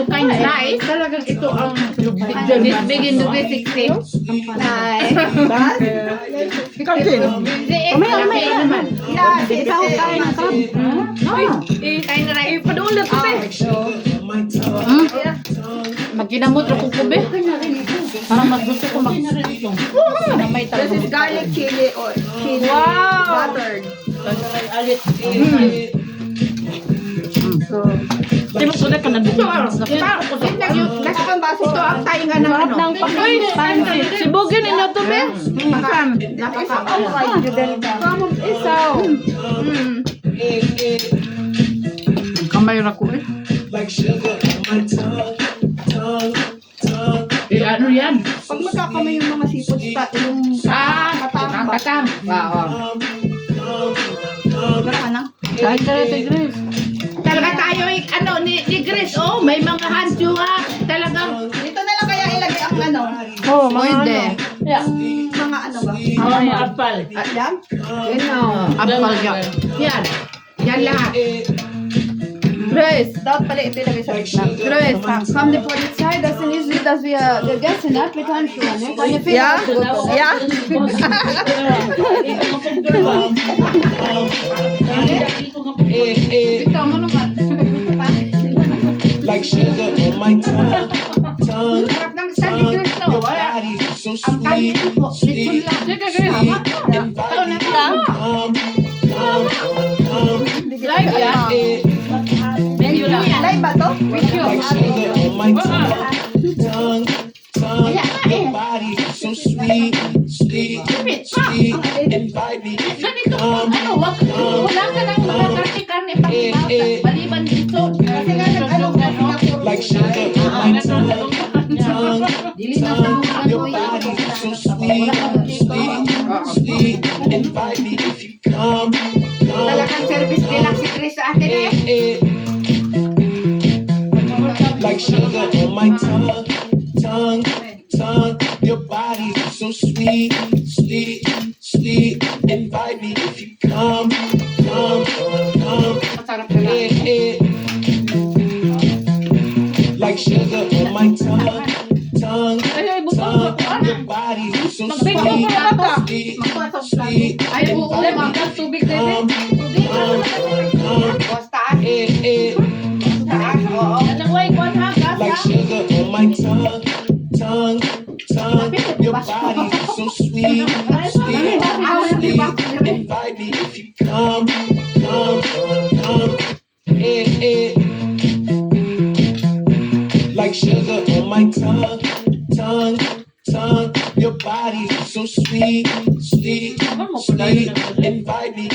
to kind rice. Talagang ito ang begin to be 60. Nice. Ikaw din. Umay, umay naman. Yeah, isaw tayo ng crab. Kind rice. Padulog ko pa. Hmm? Magkinamot ra ko kubi. Parang mas gusto ko mag na may This is garlic chili or chili Wow! buttered. Di mo kuda ka na dito. Nasa pang baso. Ito ang tayo nga ng ano. Uy, sibugin ninyo to be. Makan. Kamong isaw. Mm. Kamay ra ko eh. Eh, ano yan? Pag magkakamay yung mga ta, yung Ah, katang ba? katang. Wow. Gara ka na? Kahit ka rin, Grace. Talaga tayo, eh, ano, ni, ni Grace, oh, may mga handsyo nga. Talagang, Dito na lang kaya ilagay ang ano? oh, pwede. Mga ano ba? Oh, may apal. At yan? Yan o. Apal yan. Yan. Yan lahat. Grace. Dapat pala ito ilagay sa gitna. Grace. Kom det på ditt side, das är just dass wir gegessen hat mit Handschuhen. Ne? Kan jag Ja? Ja? Ikaw mo naman. Like sugar on my tongue, tongue, Sarap ng Sandy Grace na. Wala. body so sweet. Sige, Grace. Ikaw na lang. come, come, come, Live yan. Menu lang. Live ba to? like sugar on my tongue, tongue, tongue, your body so sweet, sweet, sweet, invite me you Ganito, come, ano, wag, wala ka ng mga karne-karne pang like sugar on my tongue, tongue, ano your body so sweet, sweet, sweet, invite me if you come, come. Talagang service lang si Chris sa akin eh. Tongue, tongue, tongue. Your body so sweet, sweet, sweet. Invite me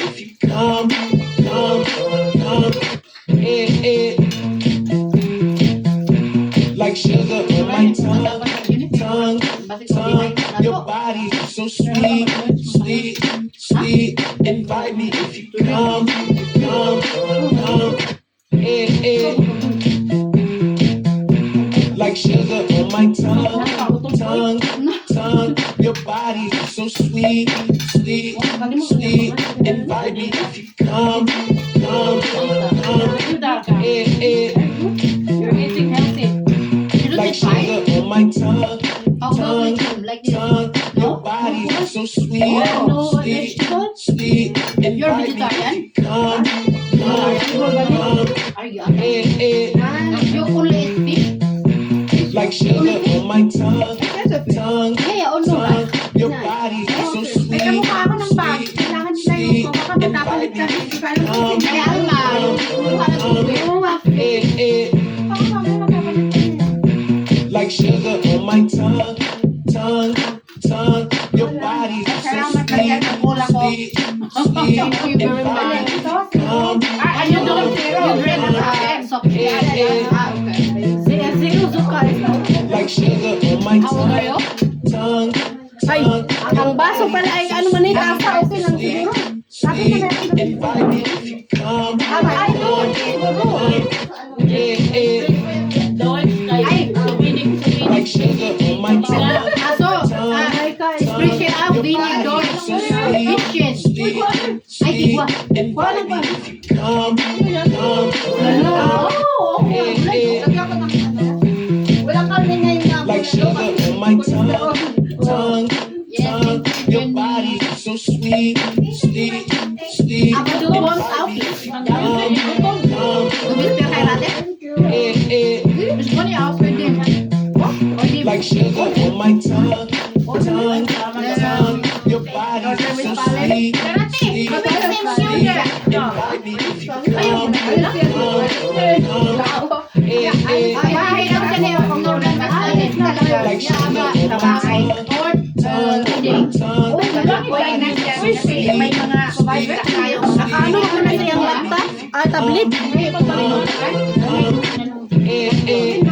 me if you come, come, come. Eh, eh. You're eating healthy. Like sugar on my tongue, How about with him? Like this? tongue. Your body so sweet, sweet, sweet. Invite me if you come, come, come. Are you? Eh, eh. You only eat fish? Like sugar on my tongue, tongue, Yeah, oh no. tongue. Your body so May sweet, Like sugar on my tongue, tongue, tongue. Your body so sweet, sweet, sweet. So sweet, sweet, sweet. Abadu bon tau. Gubil ka kay rate. Eh eh. Gusto ni ako pwede. Like sugar on my tongue, tongue, tongue. Your body is so sweet, sweet, sweet. Invite me to come, come, come. Eh eh. Bahay lang siya niya kung normal mas natin. Like sugar on my tongue tongue. May mga tayo. Nakaano ko na siyang laptop? Ah, tablet. Eh, eh,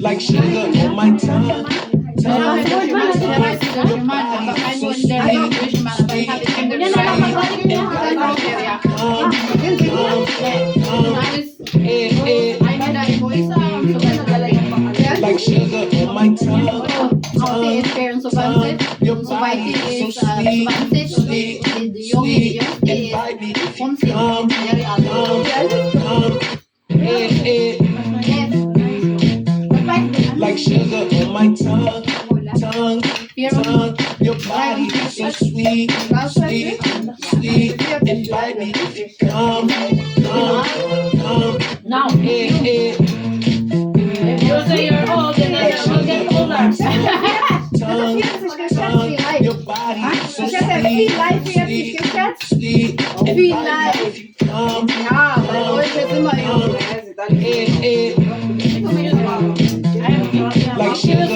like sugar on my tongue, like sugar on my tongue, tongue. Your body is so sweet, sweet, sweet. Invite me if you come, come, come. Eh, eh, like sugar on my tongue, tongue, tongue. Your body is so sweet, sweet, sweet. Invite me if you come, come, come. Now, Eh, eh, Your body is so sweet, sweet, sweet. Invite me if you come, eh, eh, like sugar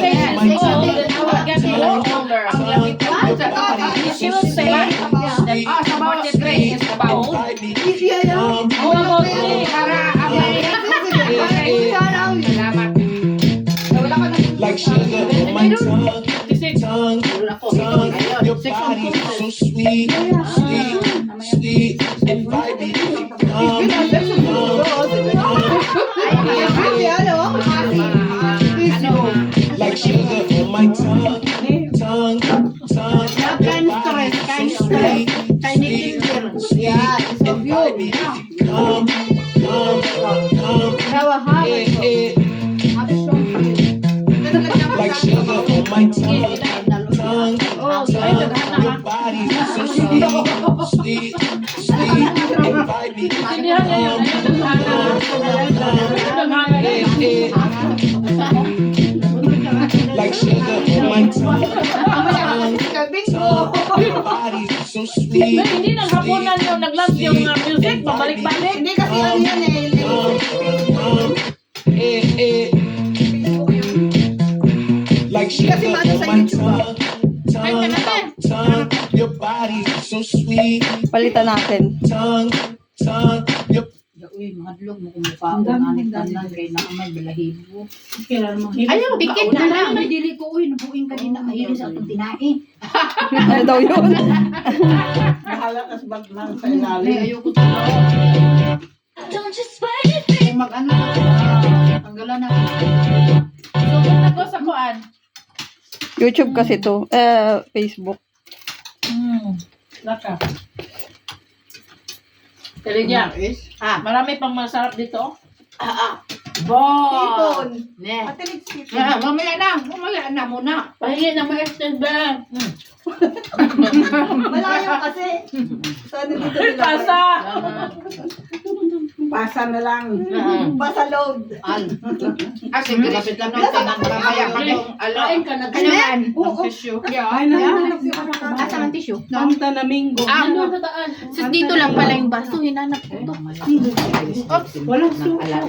like sugar on my on my tongue, tongue, tongue. Your body so sweet, Palitan natin. tongue, tongue. Your Uy, mahadlok mo kung mukha ko. Nanit tanan kay nakamay balahibo. Ayaw, Ayaw, pikit na lang. May dili ko, uy, nabuing ka din na mahili sa atong tinae. Ano daw yun? Bahala ka sa baglang sa ilalim. ayoko talaga. Kung mag-ano na, tanggalan na. So, kung nag sa kuan, YouTube kasi to. Eh, Facebook. hmm, laka. Kalidya, Ah, marami pang masarap dito. bon! Ne. Patilig si Ah, mamaya na, mamaya na muna. Pahingi ng mga ba? Hmm. Malayo kasi. Sana dito nila. Pasa! Pasa na lang. Ah. Pasa load. Ah, sige, lapit lang ng tinang mamaya pa yung alo. Kain ka na. Kailangan. Oo. Tissue. Ay, na. Asa ang tissue? Santa Domingo. Ah, Ano dito lang pala yung baso, hinanap ko to. Oops. Walang sugar.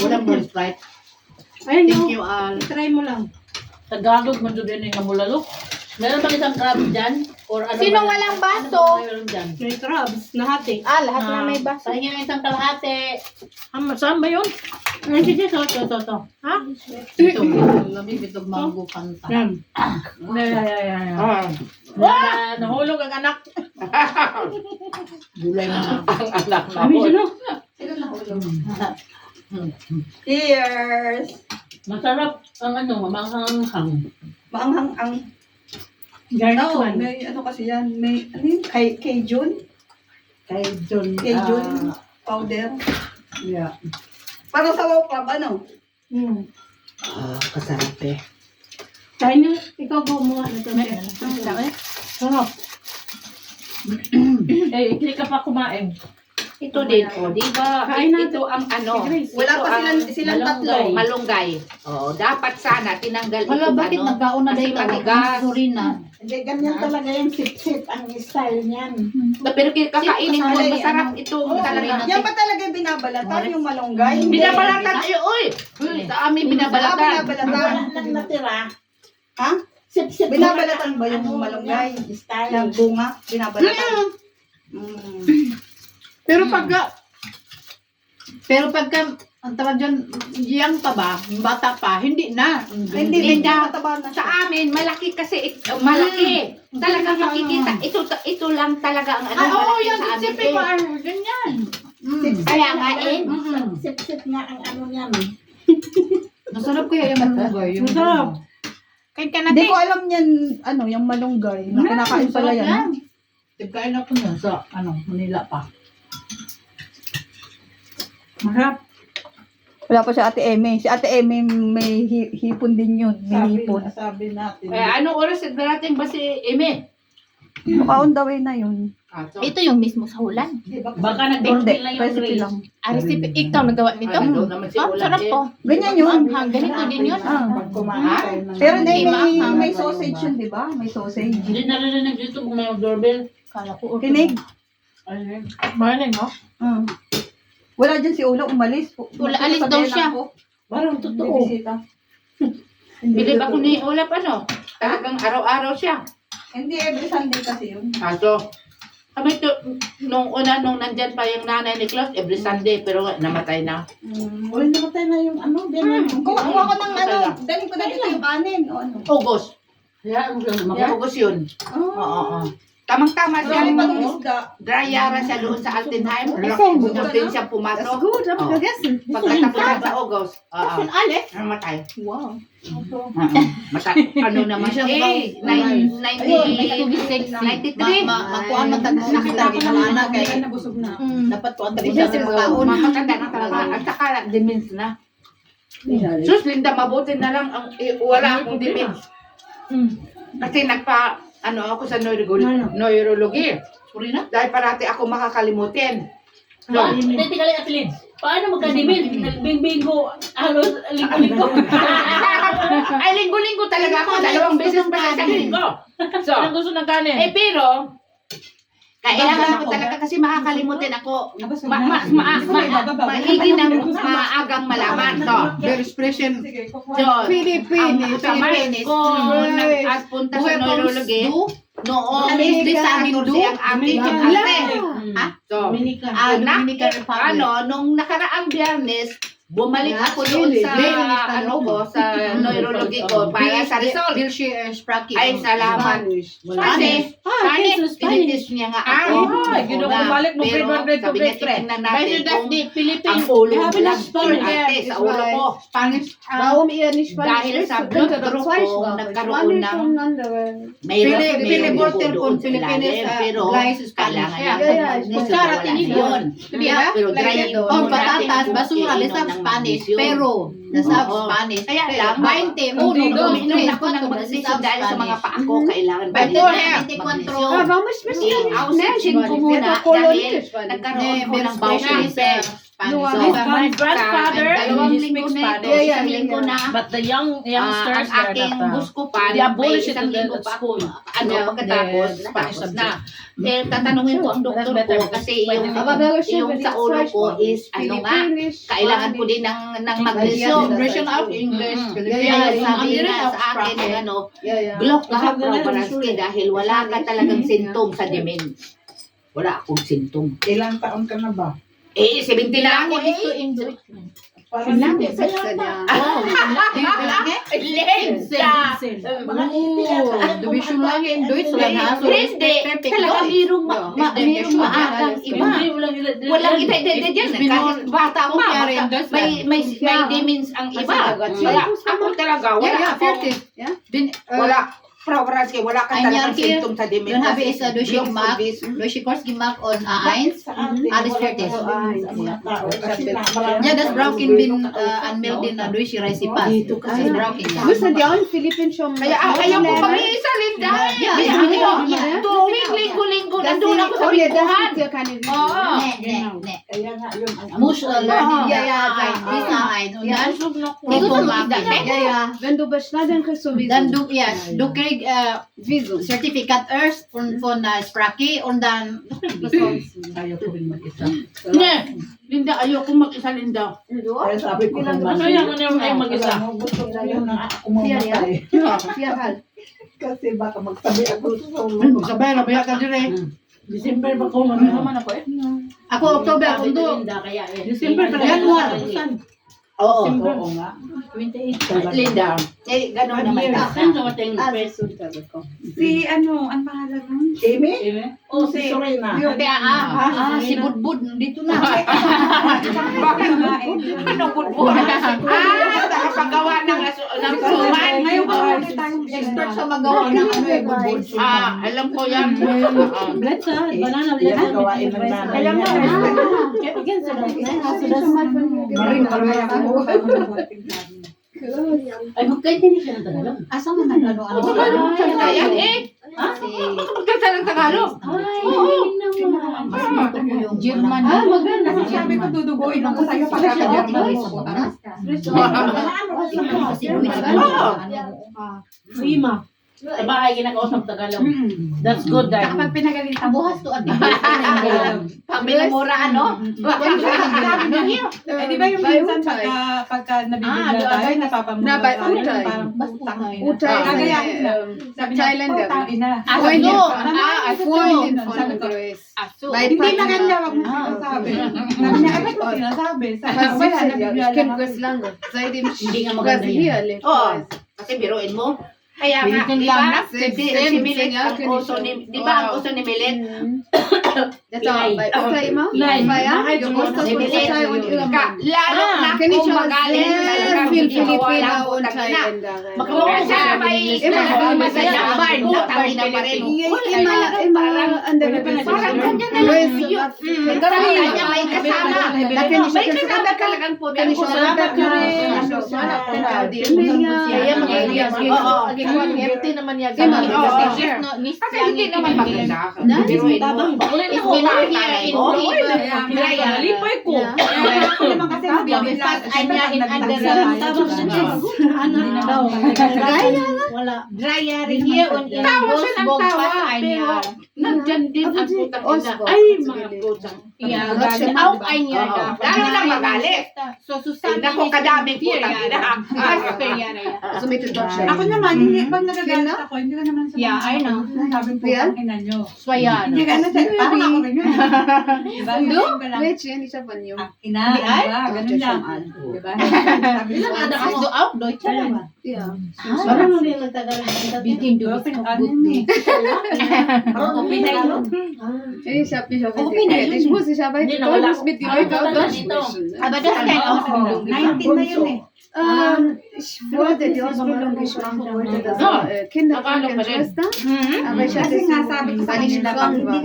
Walang bird sprite. Thank you, Al. Try mo lang. Tagalog man doon din yung namulalo. Meron bang isang crab dyan? Or ano Sino ba- walang Ano baso? ba meron dyan? May crabs na hati. Ah, lahat na Ah, may baso. Pahingi ng isang kalahati. Ah, saan ba yun? Ay, sige, so, so, so, so. Ha? Ito, lamig itong mango kanta. Yan. Yeah, yeah, yeah, yeah, yeah. Ah, Ah, nahulog ang anak. gulay na. Ang anak na Kami hul- no? Cheers! Masarap ang ano, mamanghang-hang. Maanghang ang... Garlic Oh, man. may ano kasi yan. May ano yun? Kay, Cajun? Kay John. Cajun powder. yeah. Parang sa wow club, ano? Hmm. Ah, kasarap eh. Tayo na, ikaw gumawa na ito. Sarap. eh, hindi ka pa kumain. Ito din, o, di ba? Kain natin. Ito ang ano. Wala pa ang silang, silang tatlo. malunggay. Malunggay. O, dapat sana tinanggal Wala, itong bakit ano. nagkaon na kasi dahil matigas. Sorry na. Hindi, ganyan talaga yung sip-sip ang style niyan. Pero kakainin mo, Kasali, masarap ano? ito. Oo, talaga. Yan ba talaga yung binabalatan, yung malunggay? Binabalatan, ay, oy! Sa amin Ah, binabalatan. binabalatan. Wala nang natira. Ha? Sip-sip Binabalatan na ba yung ano, malunggay? Style. Yung bunga, binabalatan. Mm. Pero pagka, pero pagka, ang tawag dyan, yang pa ba, bata pa, hindi na. Hindi, Hindi na. mataba na Sa amin, malaki kasi, it- oh, malaki. Talagang makikita. Ito ito lang talaga ang ano, Ah, oo, malaki yan, sa amin. sipsip ko, ah, ganyan. Mm. Kaya nga eh. Mm. Sip-sip nga ang ano niyan. Masarap kaya yung malunggay. Yung Masarap. Kain ka Hindi ko alam yan, ano, yung malunggay. Na kinakain pala yan. Tigkain ako niyan sa, ano, Manila pa. Masarap. Wala pa si Ate Eme. Si Ate Eme may hi- hipon din yun. May Sabi, hipon. sabi natin. Eh, anong oras natin ba si Eme? Baka on the way na yun. Ah, so, Ito yung mismo sa hulan. Baka Hindi, nag-birthday lang yung recipe lang. Ah, recipe. Ikaw nagawa nito? Ano daw naman si Ah, Ulan sarap eh. po. Ganyan yun. Ah, ganito din yun. Ah. Pag kumain tayo ng- Pero may, maanghang. may sausage yun, di ba? May sausage. Hindi narinig dito kung may doorbell. Kala ko. Kinig. Ayun. Maling, no? Ah. Wala dyan si Ulo, umalis. Wala, alis daw siya. Parang totoo. Bibisita. Bilib ako ni Ulap ano. Talagang araw-araw siya. Hindi, every Sunday kasi yun. Ah, so, kami to, nung una, nung nandyan pa yung nanay ni Klaus, every Sunday, pero namatay na. Mm. Uy, namatay na yung ano, ganyan. Kuha, kuha ko ng ano, Kaya. daling ko na dito yung kanin. O ano. August. Kaya siya Yeah. August yun. Oo, oo. Tamang-tama siya. Marami pa ng isda. Dry yara siya doon sa Altenheim. Doon din siya pumasok. Good, I'm Oh. guessing. Pagkatapos sa August, oo, Alex? namatay. Wow. Oo. Mata, ano naman siya, eh, nine- ninety- 93. Ma, ma, makuha man tag nakita ko ng anak kay nabusog na. dapat tuwan tayo Kasi sa mga kaon. matanda na talaga. At saka, demens na. Sus, Linda, mabuti na lang ang eh, wala akong demens. Kasi nagpa, ano ako sa neurology. neurology. Sorry na. Dahil parati ako makakalimutin. So, Ah, Teka lang, athletes. Paano magka-debate? Nagbing-bingo, halos linggo-linggo. ay, linggo-linggo talaga ako. Dalawang beses pa sa linggo. So, Anong gusto ng kanin? eh pero, kailangan ko talaga kasi makakalimutin ako. Ma, ma, ma, ma, ma, maigi ng maagang malaman to. Their expression. Philippines. ang sa mind ko, nag-punta sa neurology, noong December si ang aking ate. Ha? So. Ah, anak, Dominican Republic. ano, nung nakaraang biyernes, bumalik ako doon sa, ano ko, sa neurology ko, para sa result. Bill share Spracky. Ay, salamat. Kasi, Spanish, tinitis niya nga ako. Ay, yun ang bumalik mo, Pero, grade one, grade two, sabi niya, grade three. titignan By natin the kung the ang ulo They have lang enough story ate there. sa ulo ko. Spanish. ah, Warum ihr nicht Dahil sa blood group ko, nagkaroon ng mayroon Pili- mayroon Pili dugo Voltaire doon kung sa Philippines, ilalim, ah, pero is Spanish. kailangan Yeah, lang yeah, yeah. wala tinidor. na yun. Diba? Pero dry Like. Oh, patatas, kung basura, ng Spanish. magnesium. Pero, nasa Oo. Spanish. Kaya lang, 20, uno, uno, umiinom tres, ako ng cuatro, nasa dahil sa mga Spanish. paa ko, kailangan By four ng hair. magnesium. Ah, vamos I-ausensin ko muna dahil nagkaroon ko ng bowel cancer. Spanish. So, So, My grandfather, dalawang he linggo na ito. Yeah, yeah, isang linggo na, But the young ah, youngsters, ang they're aking not. uh, buskupan, they may it isang linggo pa school. ano, Yeah, pagkatapos, the natapos Spanish na. Eh, tatanungin ko ang doktor better. ko kasi yung, Scientific. yung sa ulo ko is, ano nga, kailangan ko din ng, ng magnesium. version of English. Kaya Philippines. sabi Ang nga sa akin, Spracky. ano, Yeah, yeah. block ka Lahat na lang, Baransky dahil wala ka talagang symptom sa demens. Wala akong symptom. Ilang taon ka na ba? Eh, 70 na ako eh. Parang hindi sa Wow. Lensa. Mga yata. Division lang yung Deutsch lang ha. Hindi. Talaga mayroong ma- ma- mayroong maagang iba. Walang Walang ita ita dyan. Kahit bata pa, Kaya bata- that's may, may, may Yeah. demens ang iba. Wala. Ako talaga, wala yeah, akong, 30. Yeah. Din, uh, wala. Frau Baransky, wala ka talagang symptom sa Kasi yung gemacht, food is- durch die Kurs gemacht und A1. Sa atin, Alles wala fertig. ka din sa mga tao. Kasi na- Ja, das Brauchen bin uh, anmelden uh, durch die Reisepass. Das ist Brauchen, ja. Gusto di ako in Philippines yung... Kaya ah, ayaw ko mag-iisa sa Linda. Yeah, yeah, yeah. Tuwing linggo-linggo, nandun ako sa oh, keine Oo. Ne, ne, ne. Kaya yun. ang- ja, Ay, ja. bisa ay. Und Ja. dann, Hindi ko sa Ja, ja. Wenn du bestellen kriegst du dann Kriegst äh, Visum. Zertifikat erst von, von äh, Sprache und dann, Ayaw ko rin mag-isa. Ne, Linda, ayoko mag-isa, Linda. Kaya sabi ko naman. Ano yan? Ano yung ayaw mag-isa? Gusto na yun na ako mamatay. Vier halt. Kasi baka magsabi ako sa ulo. Sabay, nabaya ka din eh. December ba ko? Ano naman ako eh? ako Oktober, ako do. kaya eh. December pala. Januar. Saan? Oo, oo nga. 28. Linda. Eh, ganun naman ta. Saan sa mating Ah, ist sabi ko. Si ano, ang pangalan nun? Amy? Oh, Si Sorena. Hindi, ah, ah, si Budbud, dito na. Bakit? Pinuputput. Ah, nakapagawa ng aso, ng suman. Ngayon pa ulit tayong Expert sa magawa ng ano eh. Ah, alam ko yan. Ah. Let's ah, banana Yan ang gawain ng nanay. Kaya nga, niya. Again, sa Maring maraya ako. Ay, magkaintindi siya ng Tagalog. Asa mo nag ano ano? Ayan eh. Si Magkasa ng Tagalog. Ay, ko yung German. Ah, maganda. Sabi ko, duduguin ako sa'yo pagkaka-German. Kasi Luis Oo. Prima. Sa bahay ginakausap Tagalog. That's good, Saka darling. pag pinagalitan mo. Buhas to at Pag minamura, ano? Eh, di ba yung minsan pagka, pagka Ah, nabibigla tayo, napapamura Na, tayo, Utay. parang putang utay. ina. Ah, eine na. ähm, Sabi niya, putang ina. Ah, Freundin so, von, ah, ah, Freundin von Grace. Aso. Hindi maganda, wag mo Ah, sinasabi. Sabi niya, ay, ba't mo sinasabi? Sabi ko, wala, Ich lang lange. Seitdem ich Hindi nga maganda yan. Oo. Kasi biruin mo. Kaya nga, Bilisan di lang ba? na. Si, si, si Milit, ang uso ni, di ba ang uso ni Milit? Das war bei Uta immer. Nein. Feiern, Nein. Geburtstag Si von Milit. Uta und ihrer Ka, Mann. lalo Ah, na Kenne ich kung schon magaling sehr talagang viel hindi mawala Filipino ang und utang na. Thailänder. Makawawa Kaya siya. siya may Immer isla, Barn, masaya, Barn, Barn, Barn, utang na pa rin. Immer, immer andere Parang Parang Version. kanya na lang. Grace, Yun. was- Mm, Kenne Kaya ich niya may kasama. Da kenne ich May schon kasama talagang po. Kenne ich schon Ako. here. Ano on in Tawa siya ng Bosbog tawa, Fast ay pero niya. nandyan din ang putang ina. Ay, mga putang. Yeah, Galit. out ay niya. Oo. dapat. Lalo lang magalit. So, Ay, Susan, Naku, kadaming putang ina. Also mit den Deutschen. Ako naman, hindi, pag nagagalit ako, hindi ko naman sabihin. Yeah, I know. Sabi po, ang ina nyo. Swayan. Hindi ka na, parang ako rin yun. Diba? Sabihin ko lang, ich habe von Jungen. "Ah, ina, diba? Ganun lang. Diba? Sabi ko, Ada kaso out, Deutsche lang. Ja. Parang hindi lang Tagalog. Bitin du Open, bist ano gut. eh. Oo, Pinay no? Ich habe mich auf Oh, integriert. Pinay Ich muss, ich habe Hindi, heute nawala dito. sprechen. ne? Aber das kann auch Oo, 19 na yun eh. Ähm, ähm, ich wollte die Ausbildung, ich wollte das äh, Kinder, und Schwestern, ne? mhm. aber ich mhm. hatte es weil ich krank war,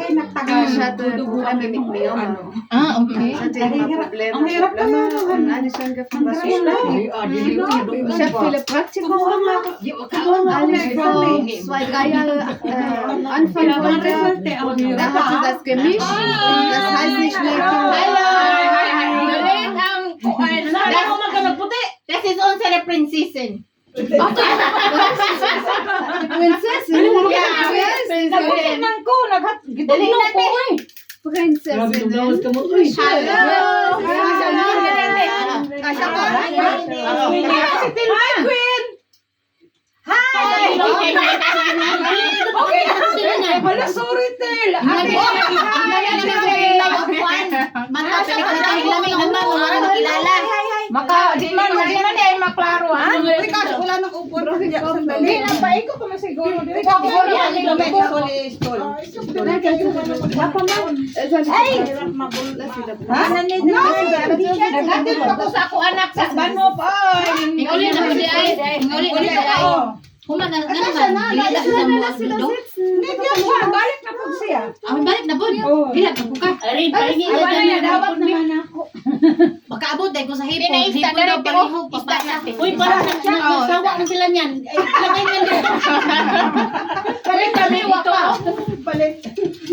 ich hatte Probleme mit mir. Ah, okay. Ich hatte immer Probleme, Probleme und dann ich angefangen, was ich schreibe. Ich habe viele Praktikum gemacht, Ich vor zwei, drei Jahren äh, anfangen wollte, da hatte sie das gemischt, ah. das heißt nicht mehr Hallo! Unsere Prinzessin. Prinzessin. Ja, Prinzessin. Nagputinan ko, naghat, Dali ko. Grabe ka mo. Uy, Hello! Okay, wala, sorry, Tel. Ate, Mata sa pagkain lamig naman, wala makilala. Maka, di man, di man eh, maklaro, ha? Uy, kasi wala nang upo. Sandali. Hinapay ko pa siguro. Ikaw, wala, hindi ko may cholesterol. Ay! Ha? No! Naghatid pa ko sa ako anak sa Banop, ay! Inguli na pwede ay. Inguli na pwede ay. Human na naman. Dila sa mo ang do. Hindi yan siya, balik na po siya. Ang balik na po. Oo. Dila ka po ka. Arin, pahingi Ay, ka wala na, dapat naman ako. Makaabot pantay ko sa hipon. Hipon daw palihog, papasa. natin. Uy, para sa chat, sawa na sila niyan. Ay, lagay niyan dito. Balik kami, waka.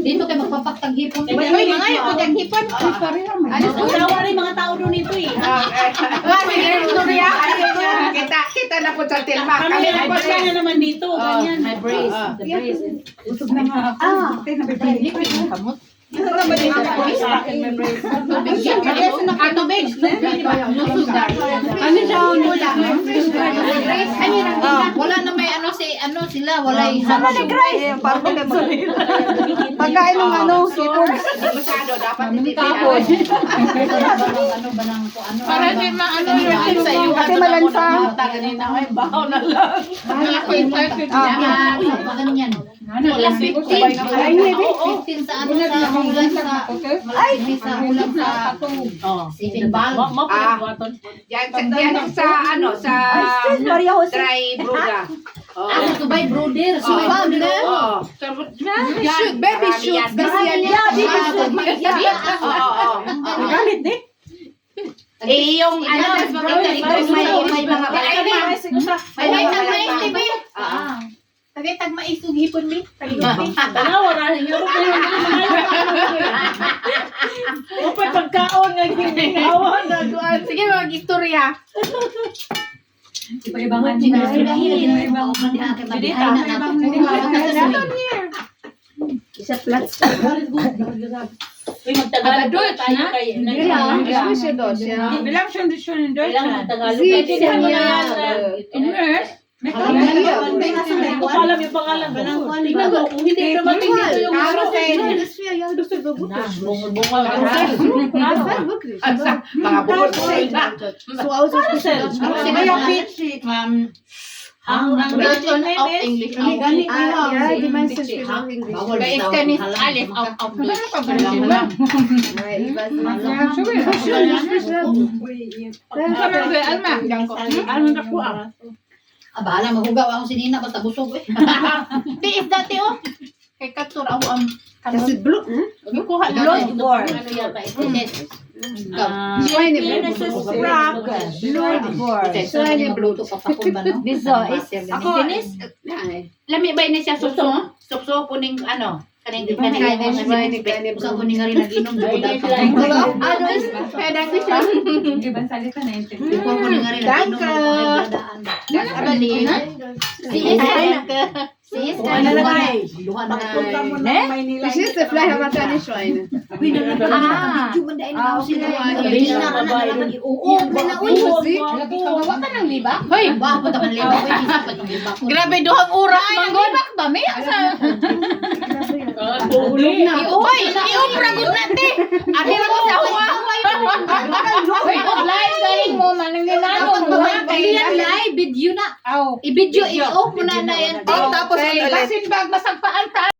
Dito kayo magpapaktag hipon. Uy, Uy, mga yun, kung hipon. Ano, sawa na yung mga tao doon nito eh. Ah. Kita, kita na po sa Tilma. Kami na ay po na naman dito, ganyan. My brace. The brace. Ah, Ano siya? Wala na may ano si ano sila, wala yung Sama ni Grace. Pagkain ng ano, seafood. Masyado, dapat hindi Tapos, ano ba nang ano? Para di maano Ano yun. ano sa iyo? Kasi malansa. Kanina, ay, bahaw na lang. Ah, sa ganyan. Ano, last 15. Ay, hindi. 15 sa ano sa ulam sa Ay, sa ulam sa Oh. Sipin bal. Ma- ma- Ah. Yan, sa, sa ano, sa dry bruga. Oh. Ano to by brother? So ba nila? Oo. shoot, baby shoot. yan. Kasi yan. Yeah, baby shoot. Oo, oo. Galit eh. Eh, yung ano, may, may mga May Ay, mga tag balay mais, TV. Ah. Tagay tag mais ug hipon mi. Wala, wala. Yung Opa, pagkaon nga hindi. Awa na. Sige, mag-istorya. Iba-ibangan din na. Iba-ibangan din na. Isa flats. Uy, magtagalog tayo kay... Ano siya doon? Siya. Bilang siyang disyon in Kailangan magtagalog. Si- Kasi siya mo na niya. yan. Nurse? Hindi ko alam yung pangalan ko. Tingnan mo, kung hindi dumating dito yung Karo sa Na, bungol-bungol. Ano? At sa mga bukod ko So, I was just Um, ang ang Version of English. Gani, Ah, yeah, di man sa English, siya ha? English. Bawal Kay bitaw. Stanis Halang. Alif out of English. Ay, iba sa Ah, bahala, mahugaw ako si Nina, basta busog eh. Tiis dati oh. Kay Katsur ako ang Kasi blue, hmm? Kuha Lord Board. Ano yata, ito, yes. Ah, lami ba ni siya sukso? Sukso po ning ano? Kaning Kaning kaning kanin, kaning Usa ko ni nga rin nag-inom. Ano is? Kaya dati siya. Usa ko ni nga rin nag-inom. Ako. Abali. Sis, sis, Ano na ba eh? Duha na. She's the fly hamata ni Shrine. Ah, ah, sila. Sabi Sila na, na naman i-uog na na. Uy, Gawa ka ng liba? Hoy, ba ko taman liba. Uy, isa pa yung liba ko. Grabe, duhang oras manggod. Libak ba? Ah, tulog na. Hoy, iumpra gud nate. Ari mo sa huwa. Hoy, live galing mo man ang ginanong mo. Hindi yan live, video na. Aw. I-video, i-off mo na na yan. Tapos, basin bag masagpaan ta.